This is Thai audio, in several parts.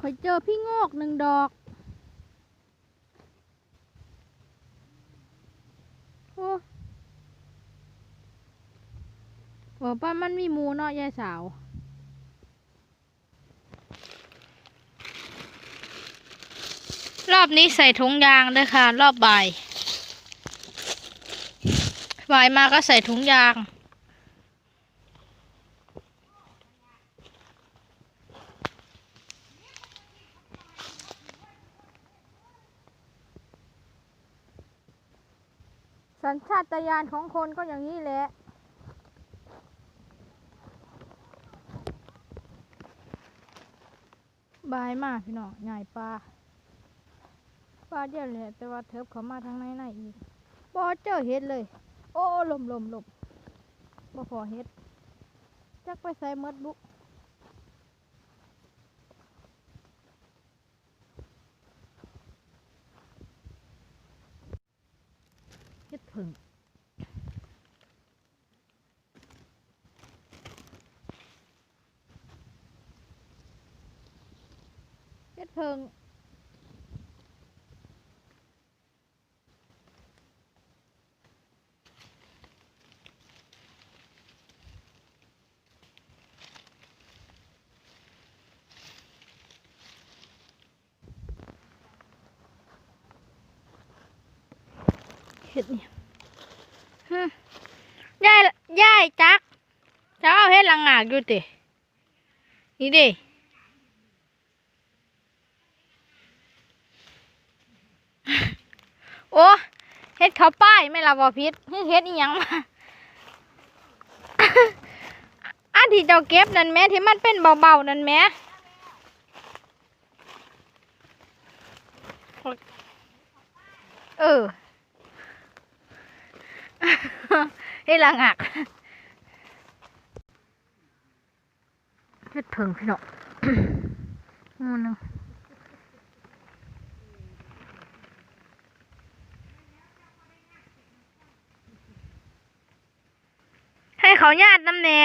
คอยเจอพี่งอกหนึ่งดอก โอ้บอกป้ามันมีมูเนาะยายสาวรอบนี้ใส่ถุงยางเลยค่ะ รอบบ่าย บ่ายมาก็ใส่ถุงยาง สัญชาตญาณของคนก็อย่างนี้แหละบายมากพี่น้องใหญ่ปลาปลาเดียวเลยแต่ว่าเทิบเขามาทางในในอีกบ่เจอเห็ดเลย โอ้ลมลมลมบ่พอเห็ดจักไปใส่หมดบุเห็ดผึ่งเยฮึยายยายจักจะเอาเห็ดลังงากอยู่ตินี่ดิโอ้เฮ็ดเขาป้ายไม่ละบ่พิษเฮ็ดเฮ็ดอีหยังมาอันที่เจ้าเก็บนั่นแม่ที่มันเป็นเบาๆนั่นแม่เออ นี่ละงักเฮ็ดเพิงพี่น้องงูนึงให้เขาญาติน้ำแน่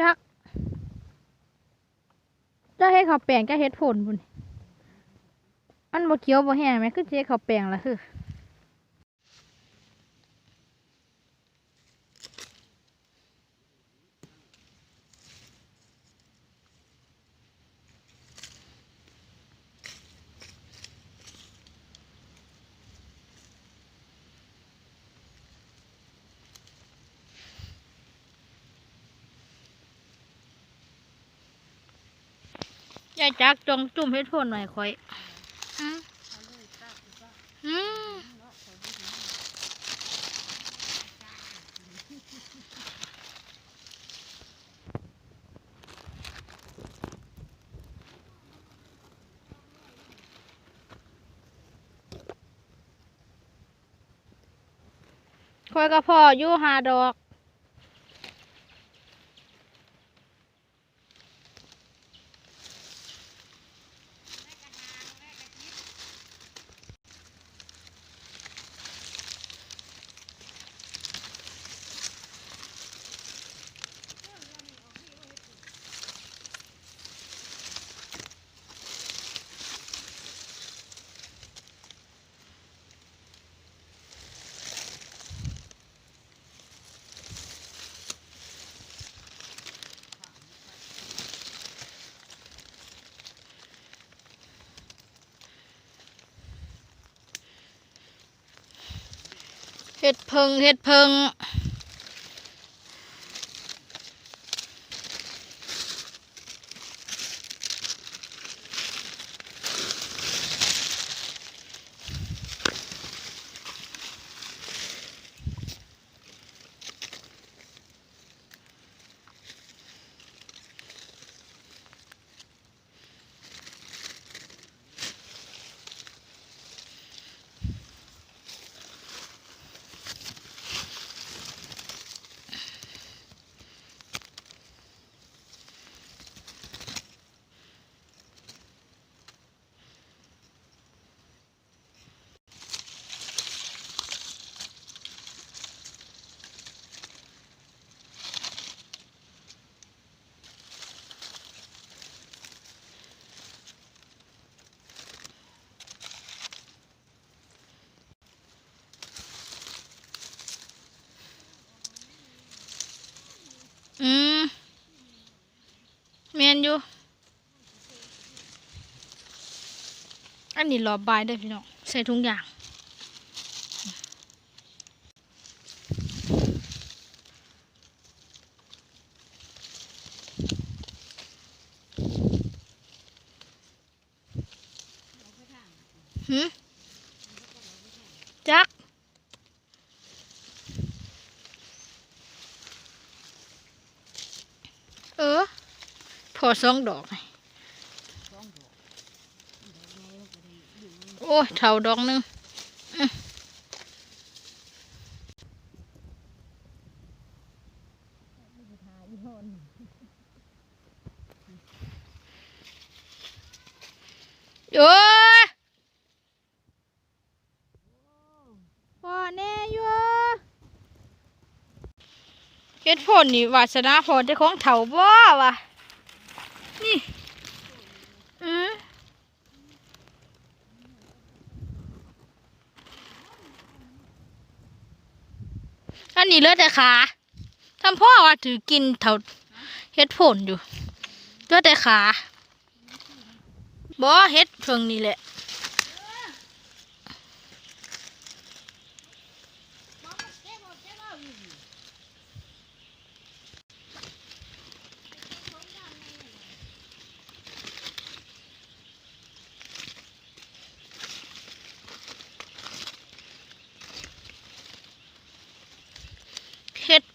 จัก เจะให้เขาวแปลงจะเฮ็ดผลบุญอันบ่เขียวบ่แห้งไหมคือเฮ็ดเขาวแปลงละคือ ยายจักจงจุ่มเฮ็ดโพนหน่อยค่อยค่อยก็พออยู่หาดอก เห็ดเพิงเห็ดเพิง อยู่ อันนี้รอบบายได้พี่น้องใส่ถุงยางหืมจัก เออ พ อสองดอกไงโอ้ยเท่าดอกหนึงโอ้ยพ่อแน่อยู่เฮ็ดผลนี่วาสนาพอเจ้าของเถ่าบ่วะ นี่ อืมอั นี่เลือดแต่ขาทำพ่อว่าถือกินเถาเฮ็ดผลอยู่เลือแต่ขาบ่เฮ็ดเพิ่งนี่แหละ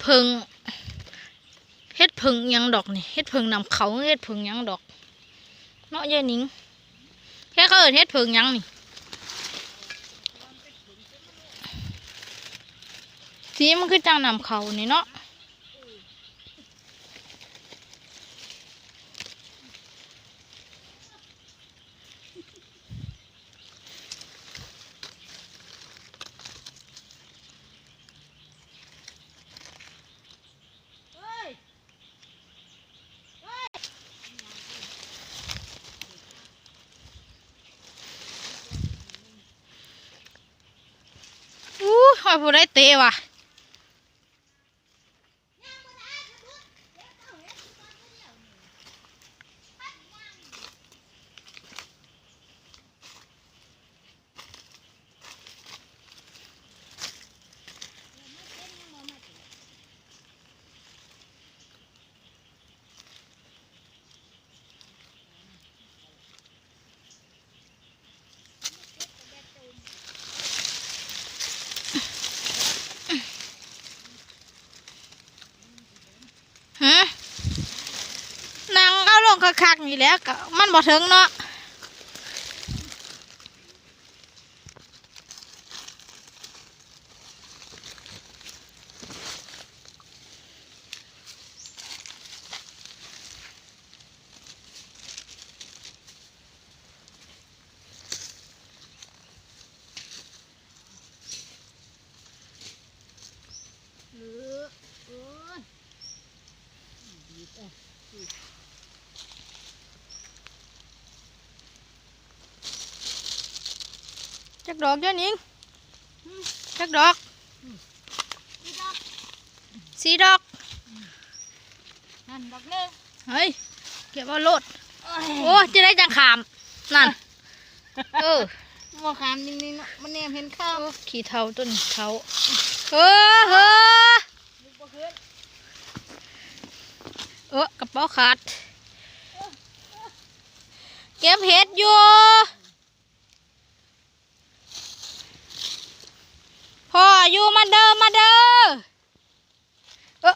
เพิงเฮ็ดเพิงยังดอกนี่เฮ็ดเพิงนำเขาเฮ็ดเพิงยังดอกเนาะยายนิงแค่เขาเอิดเฮ็ดเพิงยังนี่สีมันคือจังนำเขานี่เนาะอู้หอย ผู้ได้เตะว่ะ คักๆนี่แหล้วก็มันบ่ถึงเนาะจัก ดอกเจ้าหนิงจักดอกสีดอกนั่นดอกหนึงเฮ้ยเก็บเอาโลดโอ้จะได้จังขามนั่นเออบ่ขามนิ่งๆเนาะมันแนมเห็นข้าวโอ้ขี้เทาต้นเทาเออเฮ้อบ่ขึ้นเออกระเป๋าขาดเก็บเห็ดอยู่พ่ ออยู่มาเด้อมาเด้อเออ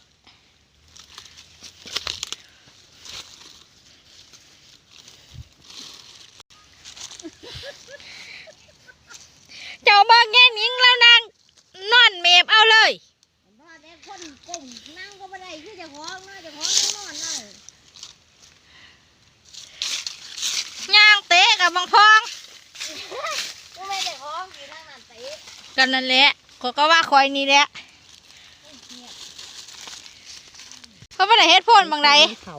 เจ้าเบิ่งแง่หนิงแล้วนางนอนเมบเอาเลยพ่อแต่คนกลุ่มนั่งก็บ่ได้คือเจ้าของเนาะเจ้าของนอนเนาะย่างเตะกับบางพองบ่แม่นเจ้าของอยู่ทางนั้นเตะกันนั่นแหละ ขอยก็ว่าคอยนี่แหละเขาไม่ได้เฮ็ดโพ่นบางใดเขา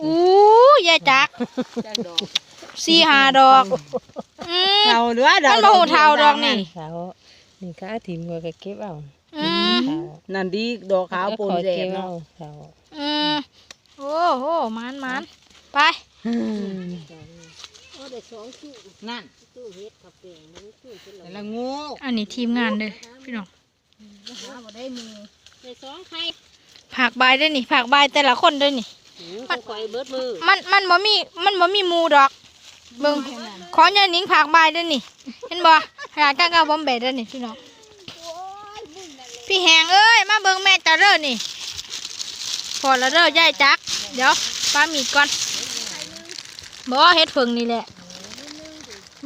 อู้ยายจักจักดอกสี่ห้าดอกอืมเท่าเรือดอกมันบ่หูเท่าดอกนี่เท่านี่ก็ถิ่มก็เก็บเอาอืมเท่านั่นดีดอกขาวปนแดเก็งบเอาเนาะเท่าอืมโอ้โหมันมันไปอืมโอ้ได้ สองตู้นั่นตู้เฮ็ดกับแป้งมันตู้เป็นแต่ละละงูอันนี้ทีมงานเลยพี่น้องหาบ่ได้มือได้สองไข่ผักใบายด้วยนี่ผักใบายแต่ละคนด้วยนี่เขาคอยเบิดมือมันมันบ่มีมันบ่มีหมูดอกเบิ่งขอยายหนิงผักใบายด้วยนี่ เห็นบ่หาก้างก้าบอมเบด้วยนี่พี่น้องโอ้ยมึงนั่นแหละพี่แหงเอ้ยมาเบิ่งแม่จะเด้อนี่พอแล้วเด้อยายจัก เดี๋ยวปลาหมีก่อนบ่เฮ็ดเฟิงนี่แหละ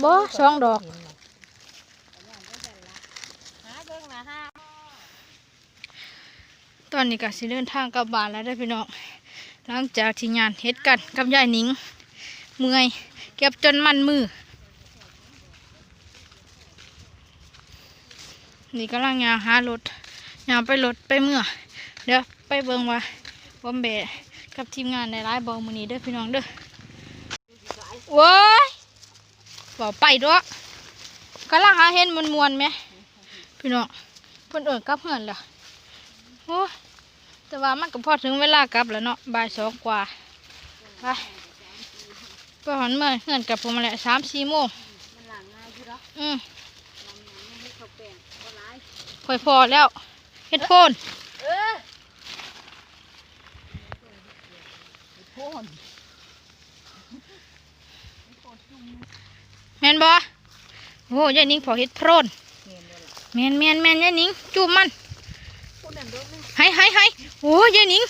บ่สองดอกตอนนี้ก็สิเดินทางกลับบ้านแล้วเด้พี่น้องหลังจากที่งานเฮ็ดกันกับยายหนิง เมื่อยเก็บจนมันมือ นี่กำลังยางหารถยางไปรถไปเมื่อ เดี๋ยวไปเบิ่งว่าบอมเบกับทีมงานในร้ายบอมือนี้เด้อพี่น้องเด้อโว้ย บอกไปด้วยกำลังหาเห็นมันมวนไหมพี่น้องเพิ่นเอิญกลับเหือนแล้วโอ้แต่ว่ามันก็พอถึงเวลากลับแล้วเนาะบ่ายสองกว่าไปไปหอนเมื่อเหือนกับผมมาแล้วสามสี่โมงอืมค่อยพอแล้วเฮ็ดโพน เออโพนแม่นบ่โอ้ยายนิ่งพอเฮ็ดโพนแม่นแม่นแม่นยายนิ่งจุ่มมันพูดนั่นเด้อแม่ให้ให้ให้โอ้ยยายหนิง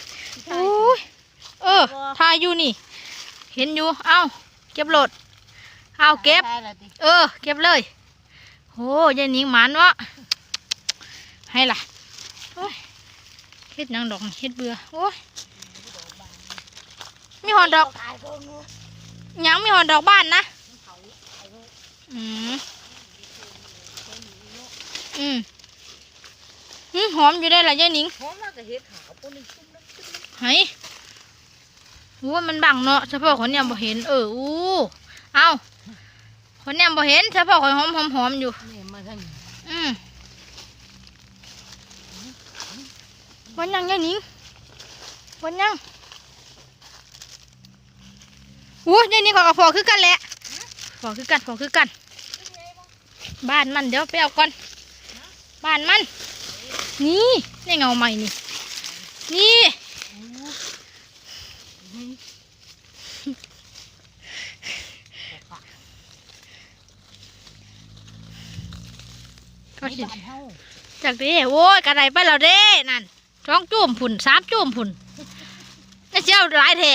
โอ้ยเออทายอยู่นี่ เห็นอยู่ เอาเก็บโหลด เอาเก็บได้ละติเออ เก็บเลยโอ้ยายหนิงหมันวะให้ล่ะโอ้ยเฮ็ดหยังดอกนี่เฮ็ดเบื่อโอ้ยมีหอนดอกตายเบิ่งงูหยังมีหอนดอกบ้านนะ อืมอืมอืมหอมอยู่ได้ล่ะยายหนิงหอมมากก็เฮ็ดขาวปุ่นนี่ชุ่มน้ำชุ่มน้เฮ้ยโอ้ยมันบังเนาะเฉพาะคนเนี่ยบ่เห็น เอออู้เอาคนเนี่ยบ่เห็นเฉพาะคนหอมหอมหอมอยู่ำนี่มาทางนี้อืมวันยังยายหนิงวันยังโอ้ยยายหนิงขอกระฟอคือกันแหละฟอคือกันฟอคือกัน บ้านมันเดี๋ยวไปเอาก่อน บ้านมัน นี่นี่เงาใหม่นี่ นี่ก็สิบ้านเฮาจากเด้โว้ยกระไรไปแล้วเด้ นั่นช่องจุ่มผุนสามจุ่มผุนน่าเจ้าหลายแท้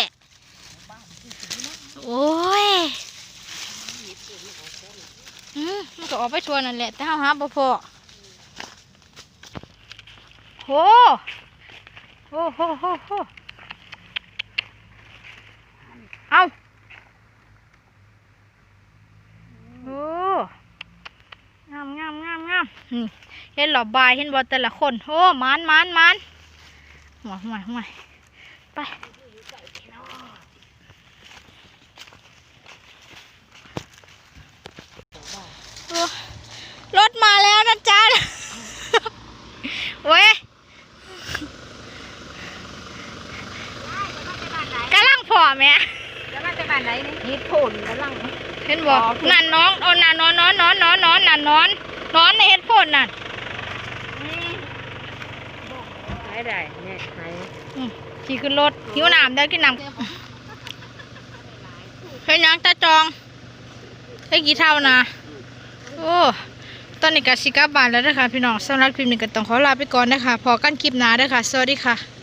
โอ้ยอื มันก็ออกไปชวนนั่นแหละ แต่เฮาหาบ่พอโหโอ้โหโหโหเอาโอ้งามงามงามงามนี่เห็นหลอบบายเห็นบอแต่ละคน โอ้หมันมันมันหัวหัวหัวไปโอ้ร ถมาแล้วนะจ๊ะเว้ยกำลังพอแม่แล้วมาจากบ้านไหนนี่เฮ็ดโพนกำลังเห็นบอกนั่นน้องเอานั่นนอนนอนนอนนอนนอนนั่นนอนนอนในเฮ็ดโฟนนั่นหายได้เนี่ยหายอืมขี่ขึ้นรถหิวน้ำได้กินน้ำเฮ้ยยังตาจองได้กี่เท่านะโอ้ ตอนนี้ก็สิกลับบ้านแล้วนะคะพี่น้องสำหรับคลิปนี้ก็ต้องขอลาไปก่อนนะคะพอกันคลิปหน้านะคะสวัสดีค่ะ